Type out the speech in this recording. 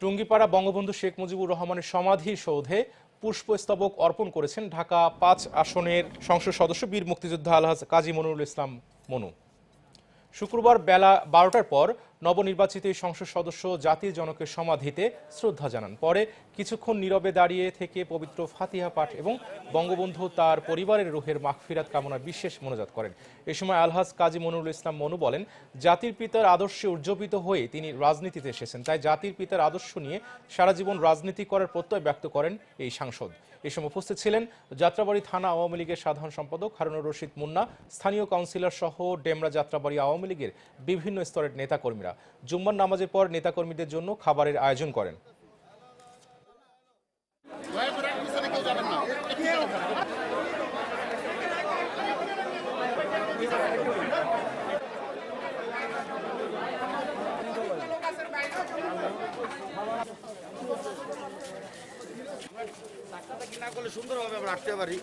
টুঙ্গিপাড়া বঙ্গবন্ধু শেখ মুজিবুর রহমানের সমাধি সৌধে পুষ্পস্তবক অর্পণ করেছেন ঢাকা পাঁচ আসনের সংসদ সদস্য বীর মুক্তিযোদ্ধা আলহাজ কাজী মনুরুল ইসলাম মনু। শুক্রবার বেলা বারোটার পর নবনির্বাচিত সংসদ সদস্য জাতির জনকের সমাধিতে শ্রদ্ধা জানান। পরে কিছুক্ষণ নীরবে দাঁড়িয়ে থেকে পবিত্র ফাতিহা পাঠ এবং বঙ্গবন্ধু তার পরিবারের রুহের মাগফিরাত কামনার বিশেষ মনোজাত করেন। এ সময় আলহাজ কাজী মনুরুল ইসলাম মনু বলেন, জাতির পিতার আদর্শে উজ্জীবিত হয়ে তিনি রাজনীতিতে এসেছেন, তাই জাতির পিতার আদর্শ নিয়ে সারা জীবন রাজনীতি করার প্রত্যয় ব্যক্ত করেন এই সাংসদ। এ সময় উপস্থিত ছিলেন যাত্রাবাড়ি থানা আওয়ামী লীগের সাধারণ সম্পাদক হারুনুর রশিদ মুন্না, স্থানীয় কাউন্সিলর সহ ডেমরা যাত্রাবাড়ি আওয়ামী লীগের বিভিন্ন স্তরের নেতাকর্মীরা। জুম্মার নামাজের পর নেতাকর্মীদের জন্য খাবারের আয়োজন করেন। না করলে সুন্দর হবে, আমরা রাখতে পারি।